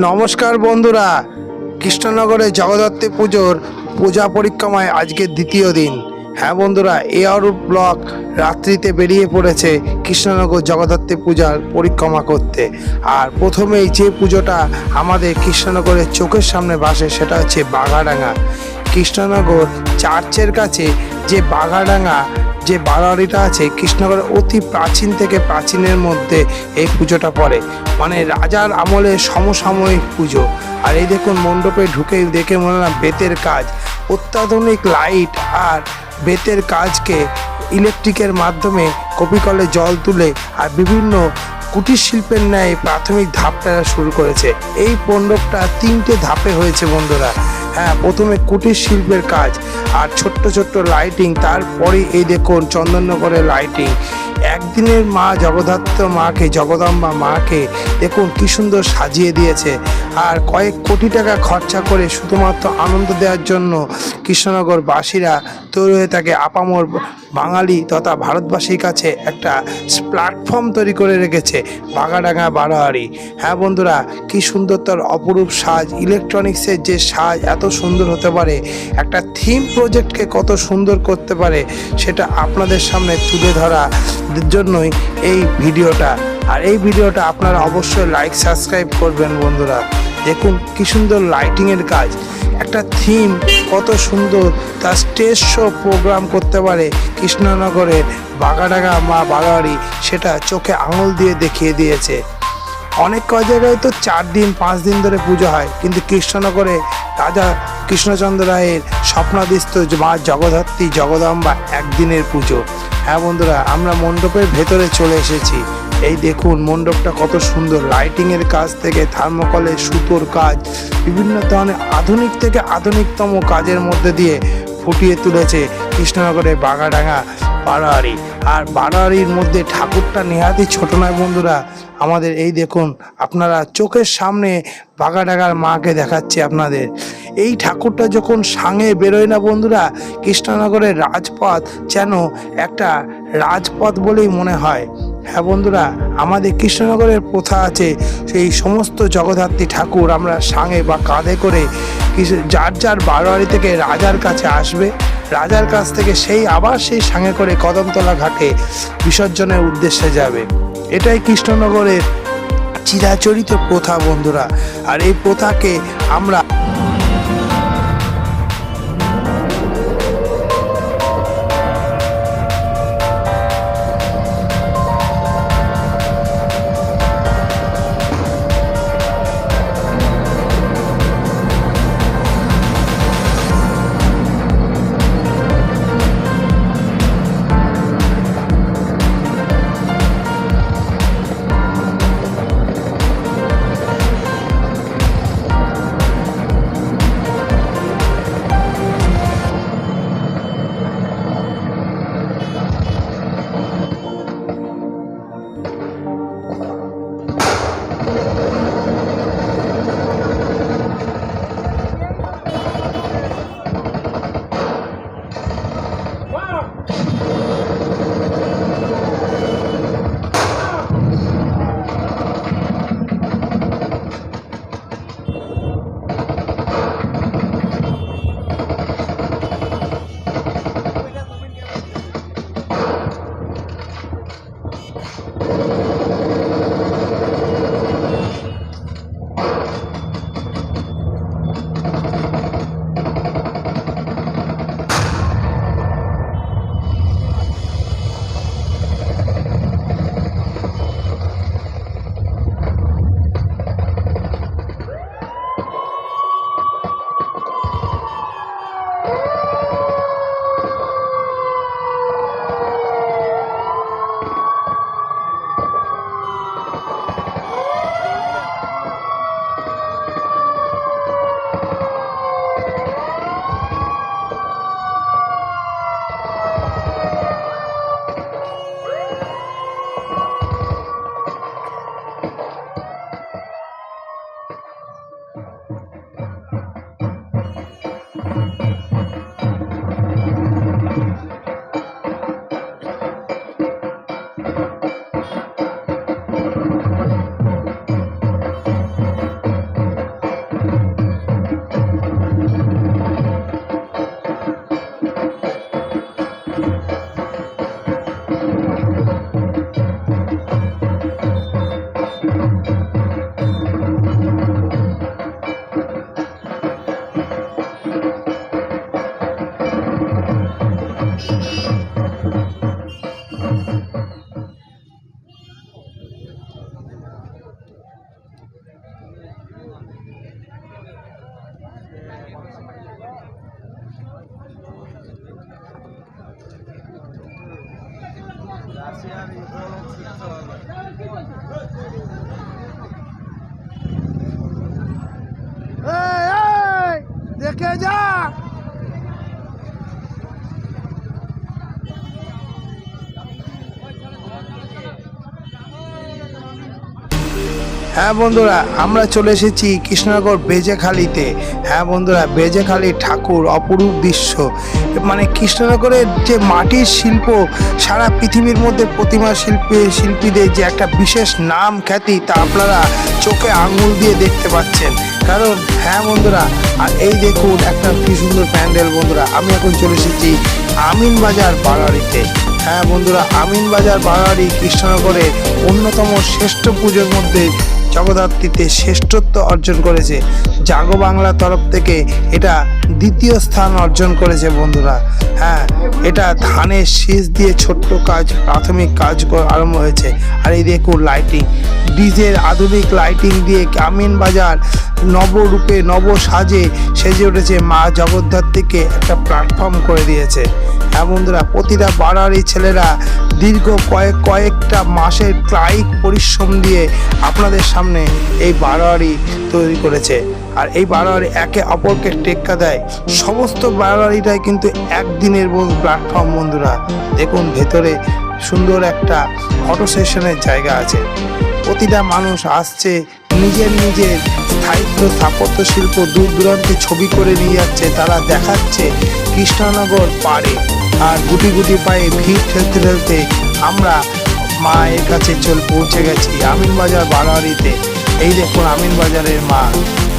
নমস্কার বন্ধুরা, কৃষ্ণনগরে জগদ্ধাত্রী পুজোর পূজা পরিক্রমায় আজকের দ্বিতীয় দিন। হ্যাঁ বন্ধুরা, এ অরূপ ব্লক রাত্রিতে বেরিয়ে পড়েছে কৃষ্ণনগর জগদ্ধাত্রী পূজার পরিক্রমা করতে। আর প্রথমেই যে পুজোটা আমাদের কৃষ্ণনগরের চোখের সামনে বাসে সেটা হচ্ছে বাঘাডাঙ্গা। কৃষ্ণনগর চার্চের কাছে যে বাঘাডাঙ্গা যে বারোয়ারিটা আছে, কৃষ্ণনগরের অতি প্রাচীন থেকে প্রাচীনের মধ্যে এই পুজোটা পড়ে। মানে রাজার আমলে সমসাময়িক পুজো। আর এই দেখুন মণ্ডপে ঢুকে দেখে মনে হলাম বেতের কাজ। অত্যাধুনিক লাইট আর বেতের কাজকে ইলেকট্রিকের মাধ্যমে কপিকলে জল তুলে আর বিভিন্ন কুটির শিল্পের ন্যায় প্রাথমিক ধাপটা শুরু করেছে। এই মণ্ডপটা তিনটে ধাপে হয়েছে বন্ধুরা। হ্যাঁ প্রথমে কুটির শিল্পের কাজ আর ছোট্ট ছোট্ট লাইটিং তারপরে এই দেখুন চন্দননগরের লাইটিং একদিনের মা জগদ্ধাত্র মাকে, জগদম্বা মাকে, দেখুন কি সুন্দর সাজিয়ে দিয়েছে। আর কয়েক কোটি টাকা খরচা করে শুধুমাত্র আনন্দ দেওয়ার জন্য কৃষ্ণনগরবাসীরা তৈরি হয়ে থাকে আপামর বাঙালি তথা ভারতবাসীর কাছে একটা প্ল্যাটফর্ম তৈরি করে রেখেছে বাগাডাঙ্গা বারোয়ারি। হ্যাঁ বন্ধুরা, কি সুন্দর তার অপরূপ সাজ ইলেকট্রনিক্সের যে সাজ এত সুন্দর হতে পারে, একটা থিম প্রজেক্টকে কত সুন্দর করতে পারে, সেটা আপনাদের সামনে তুলে ধরা জন্যই এই ভিডিওটা। আর এই ভিডিওটা আপনারা অবশ্যই লাইক সাবস্ক্রাইব করবেন বন্ধুরা। দেখুন কি সুন্দর লাইটিংয়ের কাজ। একটা থিম কত সুন্দর। তার স্টেজ শো প্রোগ্রাম করতে পারে কৃষ্ণনগরের বাগাডাগা মা বাগাড়ি। সেটা চোখে আঙুল দিয়ে দেখিয়ে দিয়েছে। অনেক জায়গায় তো চার দিন, পাঁচ দিন ধরে পুজো হয়। কিন্তু কৃষ্ণনগরে রাজা কৃষ্ণচন্দ্র রায়ের স্বপ্নাদিষ্ট মা জগদ্ধাত্রী জগদম্বা একদিনের পুজো। হ্যাঁ বন্ধুরা, আমরা মণ্ডপের ভেতরে চলে এসেছি। এই দেখুন মণ্ডপটা কত সুন্দর। লাইটিং এর কাজ থেকে থার্মোকলের সুতোর কাজ, বিভিন্ন ধরনের আধুনিক থেকে আধুনিকতম কাজের মধ্যে দিয়ে ফুটিয়ে তুলেছে কৃষ্ণনগরের বাগাডাঙ্গা বারোয়ারি আর বারোয়ারির মধ্যে ঠাকুরটা নেহাতি ছোট নয় বন্ধুরা। আমাদের এই দেখুন, আপনারা চোখের সামনে বাগাডাগার মাকে দেখাচ্ছে আপনাদের। এই ঠাকুরটা যখন সাঙে বেরোয় না বন্ধুরা, কৃষ্ণনগরের রাজপথ যেন একটা রাজপথ বলেই মনে হয়। হ্যাঁ বন্ধুরা, আমাদের কৃষ্ণনগরের প্রথা আছে, সেই সমস্ত জগদ্ধাত্রী ঠাকুর আমরা সাঙে বা কাঁধে করে যার যার বারোয়ারি থেকে রাজার কাছে আসবে, রাজার কাছ থেকে সেই আবার সেই সাঙে করে কদমতলা ঘাটে বিসর্জনের উদ্দেশ্যে যাবে। এটাই কৃষ্ণনগরের চিরাচরিত প্রথা বন্ধুরা। আর এই প্রথাকে আমরা দেখে যা। হ্যাঁ বন্ধুরা, আমরা চলে এসেছি কৃষ্ণনগর বেজেখালিতে। হ্যাঁ বন্ধুরা, বেজেখালি ঠাকুর, অপরূপ দৃশ্য। মানে কৃষ্ণনগরের যে মাটির শিল্প, সারা পৃথিবীর মধ্যে প্রতিমা শিল্পী, শিল্পীদের যে একটা বিশেষ নাম খ্যাতি, তা আপনারা চোখে আঙুল দিয়ে দেখতে পাচ্ছেন। কারণ হ্যাঁ বন্ধুরা, আর এই দেখুন একটা কি সুন্দর প্যান্ডেল বন্ধুরা, আমি এখন চলে এসেছি আমিন বাজার বাড়ারিতে হ্যাঁ বন্ধুরা, আমিন বাজার বাড়ারি কৃষ্ণনগরের অন্যতম শ্রেষ্ঠ পুজোর মধ্যে জগদ্ধাত্রীতে শ্রেষ্ঠত্ব অর্জন করেছে। জাগো বাংলা তরফ থেকে এটা দ্বিতীয় স্থান অর্জন করেছে বন্ধুরা। হ্যাঁ এটা ধানের শীষ দিয়ে ছোট্ট কাজ, প্রাথমিক কাজ আরম্ভ হয়েছে। আর এই দেখুন লাইটিং ডিজের আধুনিক লাইটিং দিয়ে আমিন বাজার নবরূপে নব সাজে সেজে উঠেছে মা জগদ্ধাত্রীকে একটা প্ল্যাটফর্ম করে দিয়েছে। হ্যাঁ বন্ধুরা, প্রতিটা বাড়ারি ছেলেরা দীর্ঘ কয়েক কয়েকটা মাসের কায়িক পরিশ্রম দিয়ে আপনাদের সামনে এই বারোয়ারি তৈরি করেছে। আর এই বারোয়ারি একে অপরকে টেক্কা দেয়। সমস্ত বারোয়ারিটাই কিন্তু একদিনের প্ল্যাটফর্ম বন্ধুরা। দেখুন, ভেতরে সুন্দর একটা ফটো সেশনের জায়গা আছে। প্রতিটা মানুষ আসছে নিজের নিজের স্থায়িত্ব, স্থাপত্য শিল্প দূর দূরান্তে ছবি করে নিয়ে যাচ্ছে। তারা দেখাচ্ছে কৃষ্ণনগর পাড়ে। আর গুটি গুটি পায়ে ভিড় ঠেলতে ঠেলতে আমরা মায়ের কাছে চল পৌঁছে গেছি আমিন বাজার বারোয়ারিতে। এই দেখুন আমিন বাজারের মা।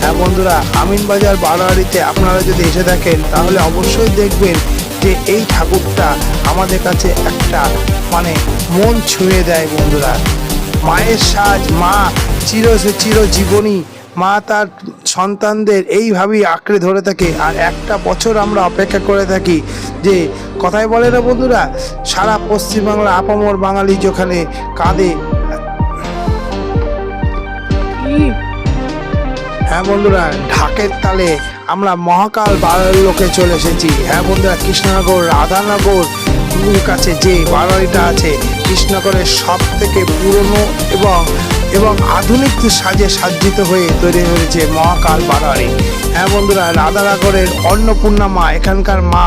হ্যাঁ বন্ধুরা, আমিন বাজার বারোয়ারিতে আপনারা যদি এসে থাকেন তাহলে অবশ্যই দেখবেন যে এই ঠাকুরটা আমাদের কাছে একটা মানে মন ছুঁয়ে দেয় বন্ধুরা। মায়ের সাজ, মা চির চিরজীবনী, মা তার সন্তানদের এইভাবেই আঁকড়ে ধরে থাকে। আর একটা বছর আমরা অপেক্ষা করে থাকি যে কথায় বলে না বন্ধুরা সারা পশ্চিমবাংলা আপামর বাঙালি যেখানে কাঁদে। হ্যাঁ বন্ধুরা ঢাকের তালে আমরা মহাকাল বাড়ার লোকে চলে এসেছি। হ্যাঁ বন্ধুরা কৃষ্ণনগর রাধানগর কাছে যে বাড়ারিটা আছে কৃষ্ণনগরের সব থেকে পুরনো এবং এবং আধুনিক সাজে সাজ্জিত হয়ে তৈরি হয়েছে মহাকাল বাড়ারি হ্যাঁ বন্ধুরা রাধানগরের অন্নপূর্ণা মা, এখানকার মা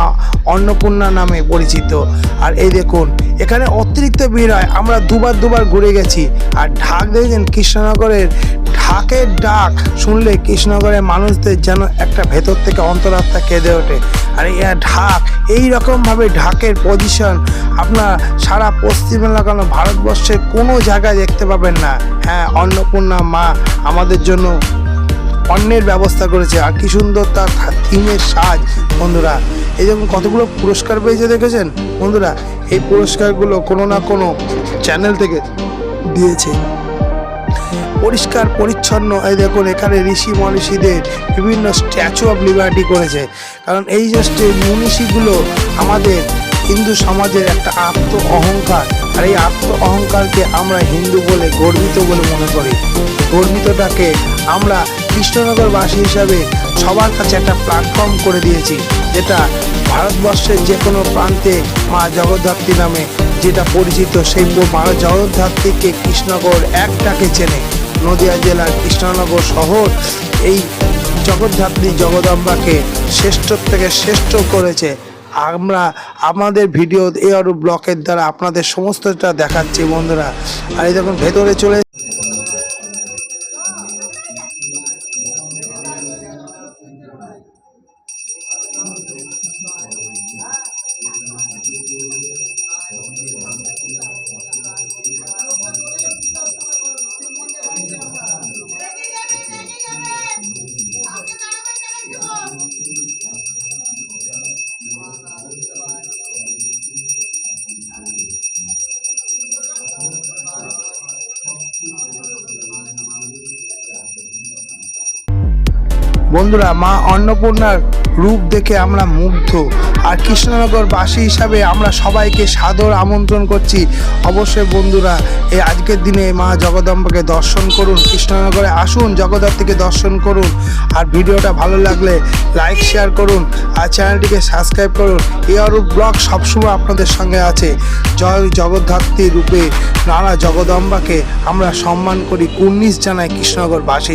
অন্নপূর্ণা নামে পরিচিত। আর এই দেখুন, এখানে অতিরিক্ত ভিড় হয়, আমরা দুবার দুবার ঘুরে গেছি। আর ঢাক দেখেছেন? কৃষ্ণনগরের ঢাকের ডাক শুনলে কৃষ্ণনগরের মানুষদের যেন একটা ভেতর থেকে অন্তরাত্মা কেঁদে ওঠে। আর ঢাক এই রকমভাবে ঢাকের পজিশন আপনার সারা পশ্চিম কেন ভারতবর্ষের কোনো জায়গায় দেখতে পাবেন না। হ্যাঁ অন্নপূর্ণা মা আমাদের জন্য অন্যের ব্যবস্থা করেছে, আর কি সুন্দর তার থিমের সাজ, বন্ধুরা। এই যেমন কতগুলো পুরস্কার পেয়েছে, দেখেছেন? বন্ধুরা, এই পুরস্কারগুলো কোনো না কোনো চ্যানেল থেকে দিয়েছে। পরিষ্কার, পরিচ্ছন্ন। এই দেখুন, এখানে ঋষি মনীষীদের বিভিন্ন স্ট্যাচু অফ লিবার্টি করেছে। কারণ এই যে মনীষীগুলো আমাদের হিন্দু সমাজের একটা আত্ম অহংকার। আর এই আত্ম অহংকারকে আমরা হিন্দু বলে গর্বিত বলে মনে করি। গর্বিতটাকে আমরা কৃষ্ণনগরবাসী হিসাবে সবার কাছে একটা প্ল্যাটফর্ম করে দিয়েছি, যেটা ভারতবর্ষের যে কোনো প্রান্তে মা জগদ্ধাত্রী নামে যেটা পরিচিত সেই মা জগদ্ধাত্রীকে কৃষ্ণনগর এক ডাকে চেনে। নদিয়া জেলার কৃষ্ণনগর শহর এই জগদ্ধাত্রী জগদম্বাকে শ্রেষ্ঠ থেকে শ্রেষ্ঠ করেছে। আমরা, আমাদের ভিডিও এ আর ব্লকের দ্বারা আপনাদের সমস্তটা দেখাচ্ছি বন্ধুরা। আর এই দেখুন, ভেতরে চলে বন্ধুরা, মা অন্নপূর্ণার রূপ দেখে আমরা মুগ্ধ। আর কৃষ্ণনগর বাসী হিসাবে আমরা সবাইকে সাদর আমন্ত্রণ করছি। অবশ্যই বন্ধুরা, এই আজকের দিনে মা জগদম্বাকে দর্শন করুন, কৃষ্ণনগরে আসুন, জগদ্ধাত্রীকে দর্শন করুন। আর ভিডিওটা ভালো লাগলে লাইক, শেয়ার করুন, আর চ্যানেলটিকে সাবস্ক্রাইব করুন। এই অরূপ ব্লগ সবসময় আপনাদের সঙ্গে আছে। জয় জগদ্ধাত্রী রূপে নানা জগদম্বাকে আমরা সম্মান করি। কুর্নিশ জানাই কৃষ্ণনগর বাসী।